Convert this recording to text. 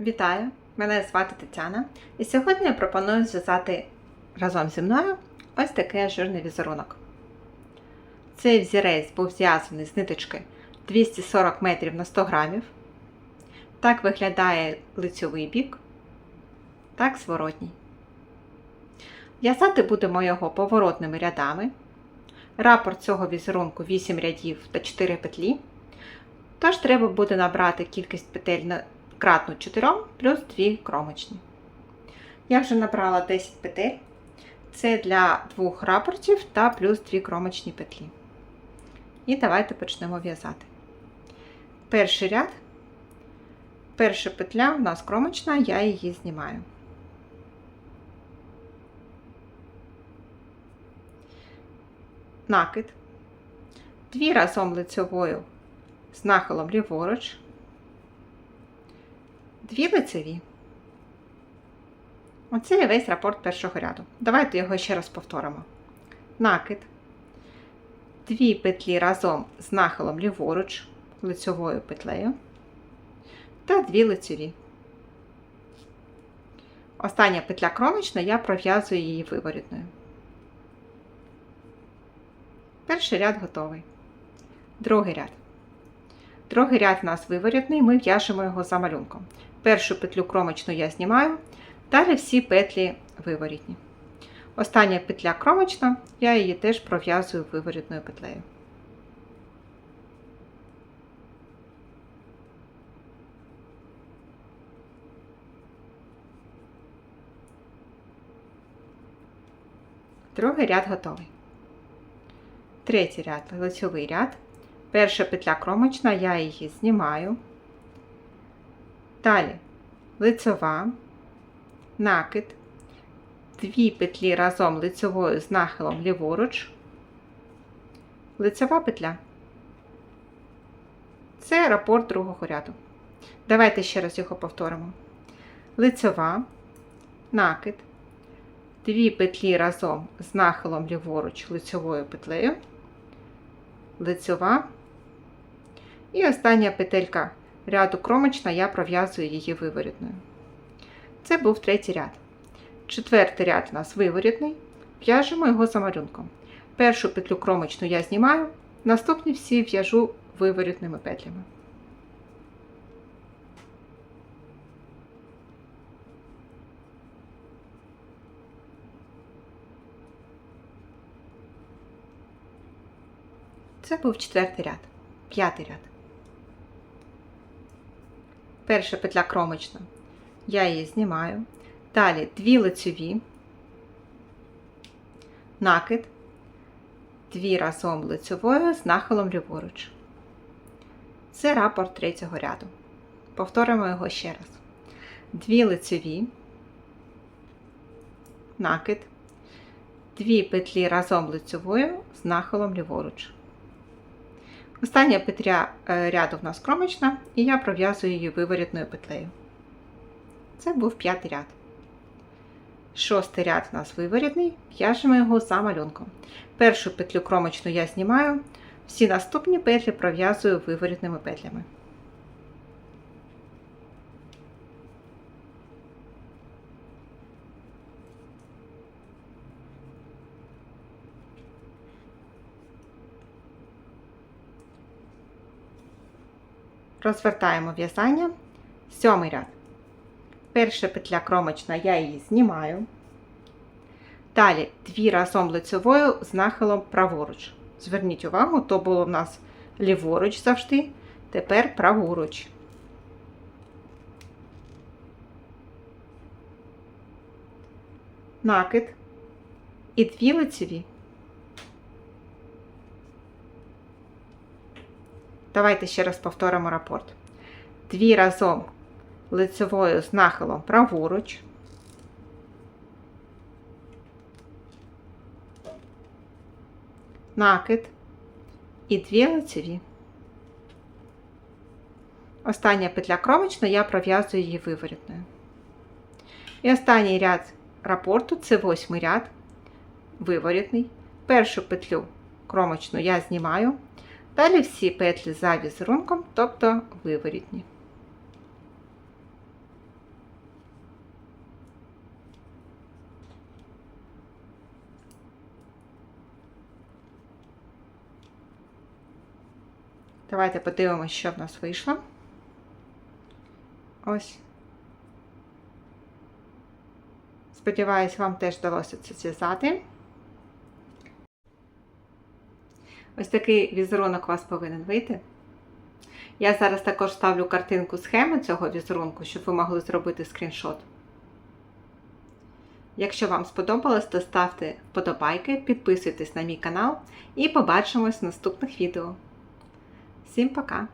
Вітаю! Мене звати Тетяна, і сьогодні я пропоную зв'язати разом зі мною ось такий ажурний візерунок. Цей взірець був зв'язаний з ниточки 240 метрів на 100 грамів. Так виглядає лицьовий бік, так зворотній. В'язати будемо його поворотними рядами. Рапорт цього візерунку 8 рядів та 4 петлі. Тож треба буде набрати кількість петель на кратну 4 плюс 2 кромочні. Я вже набрала 10 петель. Це для двох рапортів та плюс 2 кромочні петлі. І давайте почнемо в'язати. Перший ряд. Перша петля у нас кромочна, я її знімаю. Накид. Дві разом лицевою з нахилом ліворуч, дві лицеві. Оце є весь рапорт першого ряду. Давайте його ще раз повторимо. Накид, дві петлі разом з нахилом ліворуч, лицевою петлею та дві лицеві. Остання петля кромочна, я пров'язую її виворітною. Перший ряд готовий. Другий ряд. Другий ряд у нас виворітний, ми в'яжемо його за малюнком. Першу петлю кромочну я знімаю, далі всі петлі виворітні. Остання петля кромочна, я її теж пров'язую виворітною петлею. Другий ряд готовий. Третій ряд лицьовий ряд. Перша петля кромочна, я її знімаю. Далі лицьова, накид, дві петлі разом лицьовою з нахилом ліворуч, лицьова петля. Це рапорт другого ряду. Давайте ще раз його повторимо. Лицьова, накид, дві петлі разом з нахилом ліворуч лицьовою петлею, лицьова. І остання петелька ряду кромочна, я пров'язую її виворітною. Це був третій ряд. Четвертий ряд у нас виворітний, в'яжемо його за малюнком. Першу петлю кромочну я знімаю, наступні всі в'яжу виворітними петлями. Це був четвертий ряд, п'ятий ряд. Перша петля кромочна, я її знімаю. Далі дві лицеві, накид, дві разом лицевою з нахилом ліворуч. Це рапорт третього ряду. Повторимо його ще раз. Дві лицеві, накид, дві петлі разом лицевою з нахилом ліворуч. Остання петля е, ряду в нас кромочна, і я пров'язую її виворітною петлею. Це був п'ятий ряд. Шостий ряд у нас виворітний, в'яжемо його за малюнком. Першу петлю кромочну я знімаю, всі наступні петлі пров'язую виворітними петлями. Розвертаємо в'язання. Сьомий ряд. Перша петля кромочна, я її знімаю. Далі дві разом лицевою з нахилом праворуч. Зверніть увагу, то було в нас ліворуч завжди, тепер праворуч. Накид і дві лицеві. Давайте ще раз повторимо рапорт. Дві разом лицевою з нахилом праворуч. Накид і дві лицеві. Остання петля кромочна, я пров'язую її виворітною. І останній ряд рапорту це восьмий ряд, виворітний. Першу петлю кромочну я знімаю. Далі всі петлі за візерунком, тобто виворітні. Давайте подивимося, що в нас вийшло. Ось. Сподіваюсь, вам теж вдалося це зв'язати. Ось такий візерунок у вас повинен вийти. Я зараз також ставлю картинку схеми цього візерунку, щоб ви могли зробити скріншот. Якщо вам сподобалось, то ставте вподобайки, підписуйтесь на мій канал і побачимось в наступних відео. Всім пока!